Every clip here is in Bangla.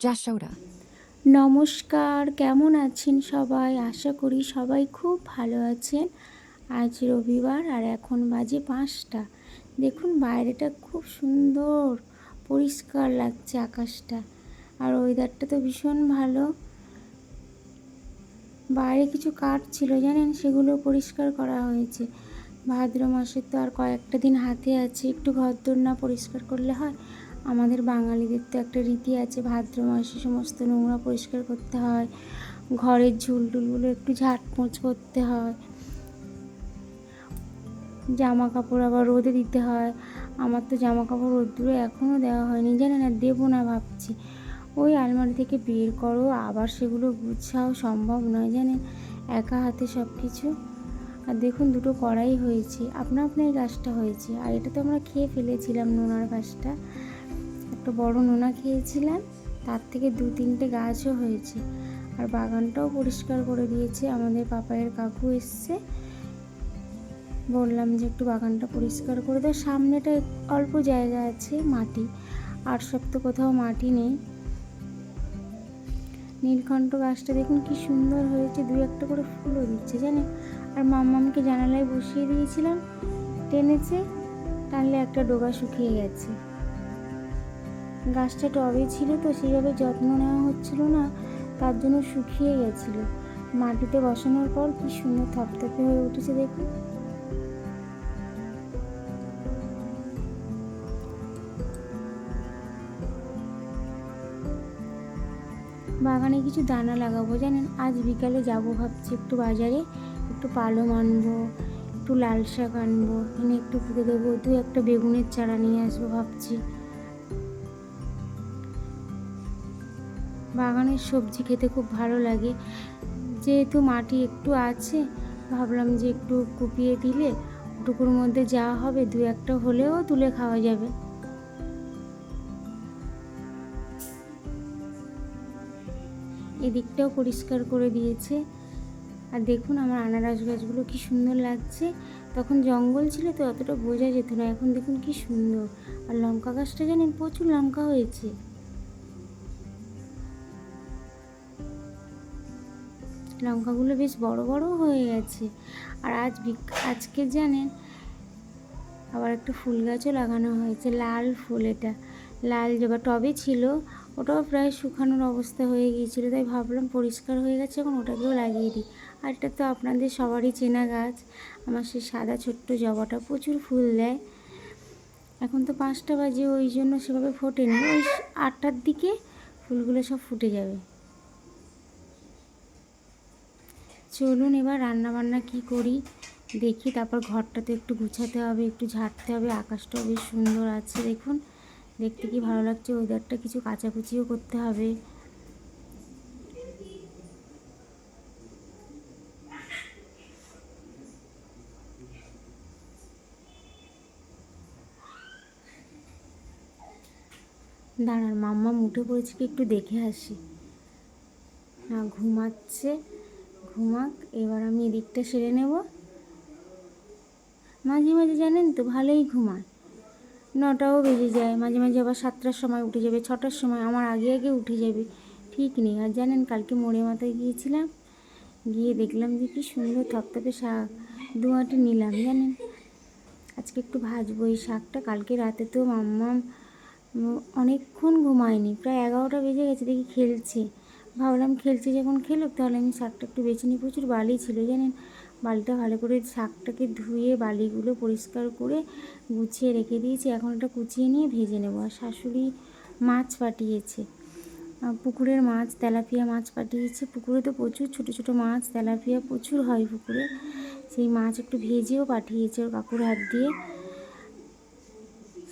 Jashoda. নমস্কার, কেমন আছেন সবাই? আশা করি সবাই খুব ভালো আছেন। আজ রবিবার আর এখন বাজে পাঁচটা। দেখুন, বাইরেটা খুব সুন্দর, পরিষ্কার লাগছে আকাশটা। আর ওয়েদারটা তো ভীষণ ভালো। বাইরে কিছু কাঠ ছিল, জানেন? সেগুলো পরিষ্কার করা হয়েছে। ভাদ্র মাসে তো আর কয়েকটা দিন হাতে আছে। একটু ঘরদোর না পরিষ্কার করলে হয়? আমাদের বাঙালিদের তো একটা রীতি আছে, ভাদ্র মাসে সমস্ত নোংরা পরিষ্কার করতে হয়, ঘরের ঝুল টুলগুলো একটু ঝাঁটমোচ করতে হয় জামা কাপড় আবার রোদে দিতে হয়, আমার তো জামা কাপড় রোদ্দুরে এখনও দেওয়া হয়নি, জানে না, দেবো না ভাবছি, ওই আলমারি থেকে বের করো, আবার সেগুলো গুছাও সম্ভব নয়, জানেন, একা হাতে সব কিছু, আর দেখুন দুটো কড়াই হয়েছে আপনা আপনার গাছটা হয়েছে, আর এটা তো আমরা খেয়ে ফেলেছিলাম নোনার গাছটা বড় নোনা খেয়েছিলাম, তার থেকে দু তিনটে গাছও হয়েছে। আর বাগানটাও পরিষ্কার করে দিয়েছে, আমাদের পাপায়ের কাকু এসছে। বললাম যে একটু বাগানটা পরিষ্কার করে দাও, সামনেটা অল্প জায়গা আছে মাটি, আর সব তো কোথাও মাটি নেই। নীলকণ্ঠ গাছটা দেখুন কি সুন্দর হয়েছে দু একটা করে ফুলও দিচ্ছে, জানেন? আর মাম্মামকে জানালায় বসিয়ে দিয়েছিলাম, টেনেছে, টানলে একটা ডোগা শুকিয়ে গেছে। গাছটা টবে ছিল তো সেইভাবে যত্ন নেওয়া হচ্ছিল না, তার জন্য শুকিয়ে গেছিল। মাটিতে বসানোর পর কি সুন্দর থপথপে হয়ে উঠেছে দেখুন। বাগানে কিছু দানা লাগাবো জানেন, আজ বিকালে যাব ভাবছি, একটু বাজারে একটু পালং আনব একটু লাল শাক আনব, এনে একটু পুঁতে দেবো, দু একটা বেগুনের চারা নিয়ে আসব ভাবছি। বাগানের সবজি খেতে খুব ভালো লাগে। যেহেতু মাটি একটু আছে, ভাবলাম যে একটু কুপিয়ে দিলে টুকুর মধ্যে যা হবে, দু একটা হলেও তুলে খাওয়া যাবে। এদিকটাও পরিষ্কার করে দিয়েছে। আর দেখুন আমার আনারস গাছগুলো কি সুন্দর লাগছে। তখন জঙ্গল ছিল তো অতটা বোঝা যেত না, এখন দেখুন কি সুন্দর। আর লঙ্কা গাছটা জানেন প্রচুর লঙ্কা হয়েছে। লঙ্কাগুলো বেশ বড় বড় হয়ে গেছে। আর আজ আজকে জানেন, আবার একটা ফুল গাছও লাগানো হয়েছে, লাল ফুল এটা। লাল জবা টবে ছিল, ওটাও প্রায় শুকানোর অবস্থা হয়ে গিয়েছিল, তাই ভাবলাম পরিষ্কার হয়ে গেছে, এখন ওটাকেও লাগিয়ে দিই। আর এটা তো আপনাদের সবারই চেনা গাছ, আমার সেই সাদা ছোট্ট জবাটা প্রচুর ফুল দেয়। এখন তো পাঁচটা বাজে, ওই জন্য সেভাবে ফোটেনি। ওই আটটার দিকে ফুলগুলো সব ফুটে যাবে। চলুন এবার রান্না বান্না কি করি? দেখি, তারপর ঘরটা তো একটু গুছাতে হবে, একটু ঝাড়তে হবে। আকাশটাও বেশ সুন্দর আছে, দেখুন। দেখতে কি ভালো লাগছে? ওয়েদারটা কিছু কাচাকুচিও করতে হবে। দাঁড়ান, মাম্মা মুঠে পড়েছে কি একটু দেখে আসি। না, ঘুমাচ্ছে। ঘুমাক, এবার আমি এদিকটা সেরে নেব। মাঝে মাঝে জানেন তো, ভালোই ঘুমায়। নটাও বেজে যায়, মাঝে মাঝে আবার সাতটার সময় উঠে যাবে, ছটার সময় আমার আগে আগে উঠে যাবে। ঠিক নেই, আর জানেন কালকে মোড়ে মাথায় গিয়েছিলাম, গিয়ে দেখলাম যে কি সুন্দর থপথপে শাক দুয়াটি নিলাম, জানেন। আজকে একটু ভাজবো এই শাকটা, কালকে রাতে তো মাম্মাম অনেকক্ষণ ঘুমায়নি, প্রায় এগারোটা বেজে গেছে, দেখি খেলছে। ভাবলাম খেলছে যখন খেলুক, তাহলে আমি শাকটা একটু বেছে নিই। প্রচুর বালি ছিল, জানেন? বালিটা ভালো করে শাকটাকে ধুয়ে বালিগুলো পরিষ্কার করে গুছিয়ে রেখে দিয়েছি। এখন এটা কুচিয়ে নিয়ে ভেজে নেব। আর শাশুড়ি মাছ পাঠিয়েছে। পুকুরের মাছ, তেলাপিয়া মাছ পাঠিয়েছে। পুকুরে তো প্রচুর, ছোট ছোট মাছ, তেলাপিয়া প্রচুর হয় পুকুরে। সেই মাছ একটু ভেজেও পাঠিয়েছে ওর কাকুর হাত দিয়ে।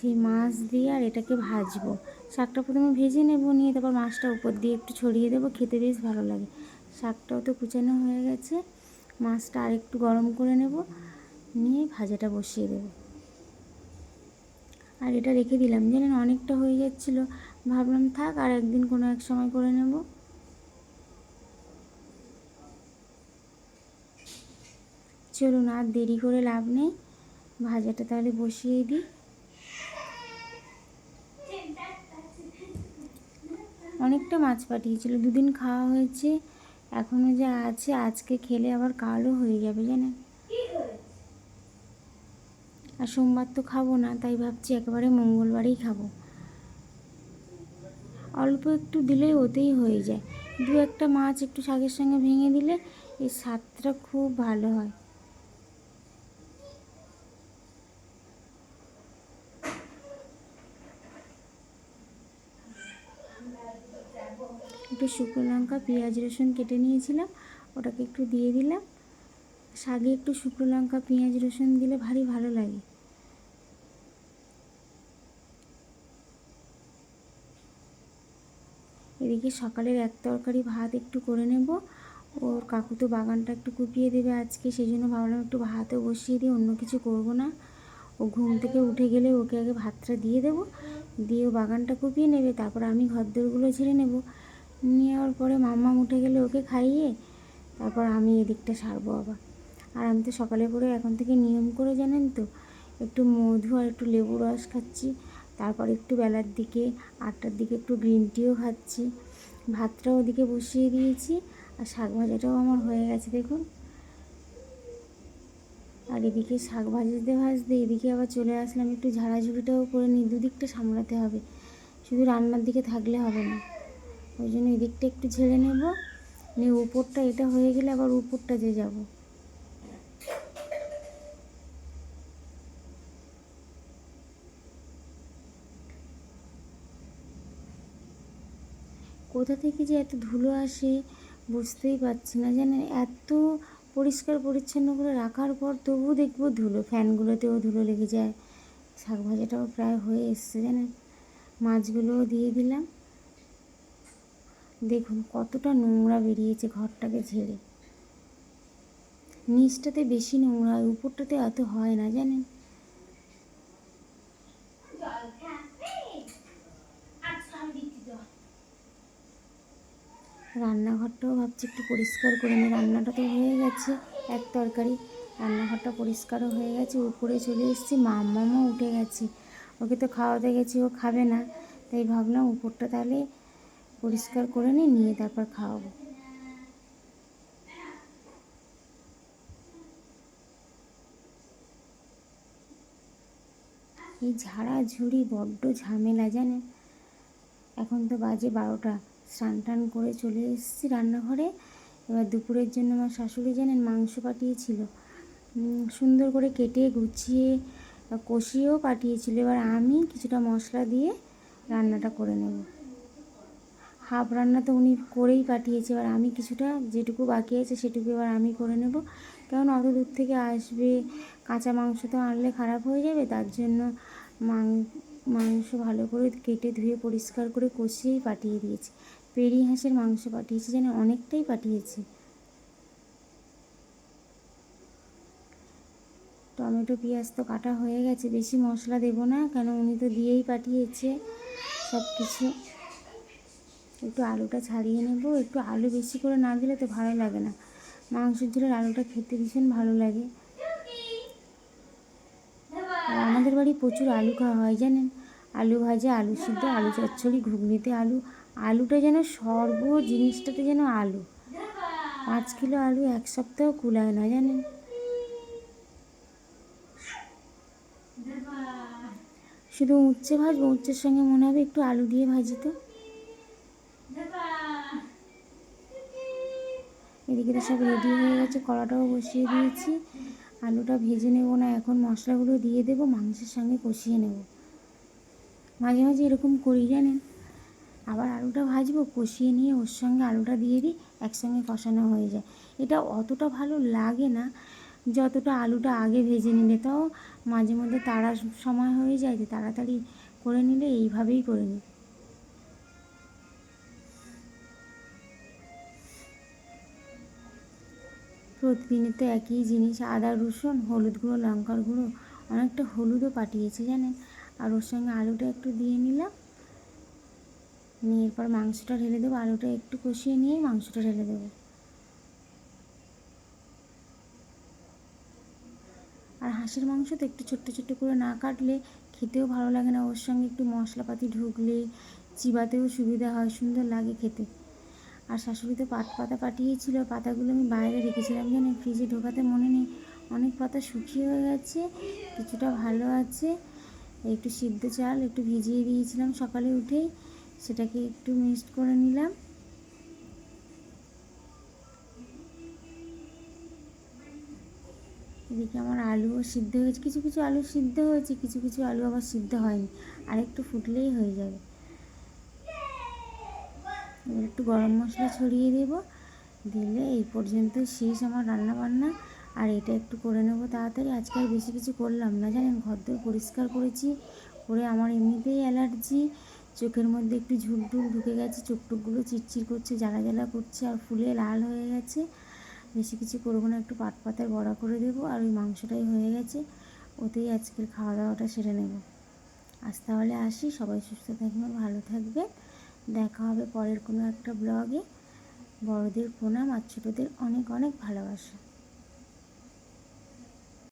সেই মাছ দিয়ে আর এটাকে ভাজবো। শাকটা প্রথমে ভেজে নেব, নিয়ে তারপর মাছটা উপর দিয়ে একটু ছড়িয়ে দেবো, খেতে বেশ ভালো লাগে। শাকটাও তো কুচানো হয়ে গেছে, মাছটা আর একটু গরম করে নেব, নিয়ে ভাজাটা বসিয়ে দেব। আর এটা রেখে দিলাম, জানেন অনেকটা হয়ে যাচ্ছিল, ভাবলাম থাক আর একদিন কোনো এক সময় করে নেব। চলুন আর দেরি করে লাভ নেই, ভাজাটা তাহলে বসিয়ে দিই। অনেকটা মাছ পাঠিয়েছিল, দুদিন খাওয়া হয়েছে এখনও যা আছে আজকে খেলে আবার কালও হয়ে যাবে, জানেন? আর সোমবার তো খাব না, তাই ভাবছি একেবারে মঙ্গলবারেই খাব। অল্প একটু দিলেই ওতেই হয়ে যায়। দু একটা মাছ একটু শাকের সঙ্গে ভেঙে দিলে এই স্বাদটা খুব ভালো হয়। একটু শুকনো লঙ্কা, পেঁয়াজ, রসুন কেটে নিয়েছিলাম। ওটাকে একটু দিয়ে দিলাম। শাকে একটু শুকনো লঙ্কা, পেঁয়াজ, রসুন দিলে ভারী ভালো লাগে। এদিকে সকালের এক তরকারি ভাত একটু করে নেব। ওর কাকু তো বাগানটা একটু কুপিয়ে দেবে আজকে সেই জন্য ভাবলাম একটু ভাতও বসিয়ে দিই, অন্য কিছু করব না। ও ঘুম থেকে উঠে গেলে ওকে আগে ভাতটা দিয়ে দেবো। দিয়ে ও বাগানটা কুপিয়ে নেবে, তারপর আমি ঘরদোরগুলো ঝেড়ে নেব। নেওয়ার পরে মাম্মা উঠে গেলে ওকে খাইয়ে তারপর আমি এদিকটা সারবো আবার। আর আমি তো সকালে করে এখন থেকে নিয়ম করে জানেন তো, একটু মধু আর একটু লেবু রস খাচ্ছি, তারপর একটু বেলার দিকে আটটার দিকে একটু গ্রিন টিও খাচ্ছি, ভাতটাও ওদিকে বসিয়ে দিয়েছি আর শাক ভাজাটাও আমার হয়ে গেছে দেখুন। আর এদিকে শাক ভাজতে ভাজতে এদিকে আবার চলে আসলাম, একটু ঝাড়াঝুড়িটাও করে নিই, দুদিকটা সামলাতে হবে, শুধু রান্নার দিকে থাকলে হবে না। ওই জন্য এদিকটা একটু ঝেড়ে নেব। নিয়ে উপরটা, এটা হয়ে গেলে আবার উপরটা যে যাব। কোথা থেকে যে এত ধুলো আসে বুঝতেই পারছি না। জানেন, এত পরিষ্কার পরিচ্ছন্ন করে রাখার পর তবুও দেখব ধুলো, ফ্যানগুলোতেও ধুলো লেগে যায়। শাক ভাজাটাও প্রায় হয়ে এসছে, জানেন? মাছগুলোও দিয়ে দিলাম। দেখুন, কতটা নোংরা বেরিয়েছে ঘরটাকে ঝেড়ে। নিচটাতে বেশি নোংরা হয় উপরটাতে এত হয় না, জানেন? রান্নাঘরটাও ভাবছি একটু পরিষ্কার করে নিই রান্নাটা তো হয়ে গেছে, এক তরকারি। রান্নাঘরটা পরিষ্কারও হয়ে গেছে, উপরে চলে এসেছি মামামও উঠে গেছে। ওকে তো খাওয়াতে গেছি, ও খাবে না। তাই ভাবলাম উপরটা তাহলে পরিষ্কার করে নিয়ে তারপর খাওয়াবো। এই ঝাড়া ঝুড়ি, বড্ড ঝামেলা, জানেন? এখন তো বাজে বারোটা। স্নান টান করে চলে এসেছি রান্নাঘরে। এবার দুপুরের জন্য আমার শাশুড়ি, জানেন, মাংস পাঠিয়েছিল। সুন্দর করে কেটে, গুছিয়ে, কষিয়েও পাঠিয়েছিল। এবার আমি কিছুটা মশলা দিয়ে রান্নাটা করে নেব। হাফ রান্না তো উনি করেই পাঠিয়েছে, এবার আমি কিছুটা যেটুকু বাকি আছে সেটুকু এবার আমি করে নেব। কারণ অত দূর থেকে আসবে, কাঁচা মাংস তো আনলে খারাপ হয়ে যাবে, তার জন্য মাংস ভালো করে কেটে ধুয়ে পরিষ্কার করে কষিয়েই পাঠিয়ে দিয়েছি। পেরি হাঁসের মাংস পাঠিয়েছে যেন অনেকটাই পাঠিয়েছে। টমেটো, পেঁয়াজ তো কাটা হয়ে গেছে, বেশি মশলা দেবো না, কেন উনি তো দিয়েই পাঠিয়েছে সব কিছু একটু আলুটা ছাড়িয়ে নেব। একটু আলু বেশি করে না দিলে তো ভালো লাগে না। মাংসের ঝোলের আলুটা খেতে ভীষণ ভালো লাগে। আর আমাদের বাড়ি প্রচুর আলু খাওয়া হয় জানেন? আলু ভাজা, আলু সিদ্ধ, আলু চচ্চড়ি, ঘুগনিতে আলু। আলুটা যেন সর্ব জিনিসটাতে যেন আলু। পাঁচ কিলো আলু এক সপ্তাহ কুলায় না জানেন? শুধু উচ্ছে ভাজবো, উচ্ছের সঙ্গে মনে হবে একটু আলু দিয়ে ভাজি তো। এদিকে তো সব রেডি হয়ে গেছে, কড়াটাও বসিয়ে দিয়েছি। আলুটা ভেজে নেব না, এখন মশলাগুলো দিয়ে দেবো, মাংসের সঙ্গে কষিয়ে নেব। মাঝে মাঝে এরকম করি জানেন? আবার আলুটা ভাজবো, কষিয়ে নিয়ে ওর সঙ্গে আলুটা দিয়ে দিই, একসঙ্গে কষানো হয়ে যায়। এটা অতটা ভালো লাগে না, যতটা আলুটা আগে ভেজে নিলে। তাও মাঝে মধ্যে তাড়ার সময় হয়ে যায়, যে তাড়াতাড়ি করে নিলে এইভাবেই করে নিই। প্রতিদিনের তো একই জিনিস, আদা, রসুন, হলুদ গুঁড়ো, লঙ্কার গুঁড়ো, অনেকটা হলুদও পাঠিয়েছে জানেন। আর ওর সঙ্গে আলুটা একটু দিয়ে নিলাম। নিয়ে এরপর মাংসটা ঢেলে দেবো। আলুটা একটু কষিয়ে নিয়েই মাংসটা ঢেলে দেবো। আর হাঁসের মাংস তো একটু ছোট্ট ছোট্ট করে না কাটলে খেতেও ভালো লাগে না। ওর সঙ্গে একটু মশলাপাতি ঢুকলে, চিবাতেও সুবিধা হয়, সুন্দর লাগে খেতে। আর শাশুড়ি তো পাট পাতা পাঠিয়েছিল, পাতাগুলো আমি বাইরে রেখেছিলাম জানেন, ফ্রিজে ঢোকাতে মনে নেই। অনেক পাতা শুকিয়ে হয়ে গেছে, কিছুটা ভালো আছে। একটু সিদ্ধ চাল একটু ভিজিয়ে দিয়েছিলাম সকালে উঠেই, সেটাকে একটু মিক্সড করে নিলাম। এদিকে আমার আলুও সিদ্ধ হয়েছে, কিছু কিছু আলু সিদ্ধ হয়েছে, কিছু কিছু আলু আবার সিদ্ধ হয়নি আর একটু ফুটলেই হয়ে যাবে। একটু গরম মশলা ছড়িয়ে দেব। দিলে এই পর্যন্ত শেষ আমার রান্না বান্না আর এটা একটু করে নেব তাড়াতাড়ি। আজকে আর বেশি কিছু করলাম না, জানেন? ঘর দর পরিষ্কার করেছি, করে আমার এমনিতেই অ্যালার্জি। চোখের মধ্যে একটু ঝুল টুল ঢুকে গেছে, চোখ টোকগুলো চিরচির করছে জ্বালা জ্বালা করছে, আর ফুলে লাল হয়ে গেছে। বেশি কিছু করব না, একটু পাট পাতায় বড়া করে দেবো, আর ওই মাংসটাই হয়ে গেছে। ওতেই আজকের খাওয়া দাওয়াটা সেরে নেব। আজ তাহলে আসি, সবাই সুস্থ থাকবেন, ভালো থাকবে দেখা হবে পরের কোনো একটা ব্লগে বড়দের প্রণাম আর ছোটোদের অনেক অনেক ভালোবাসা।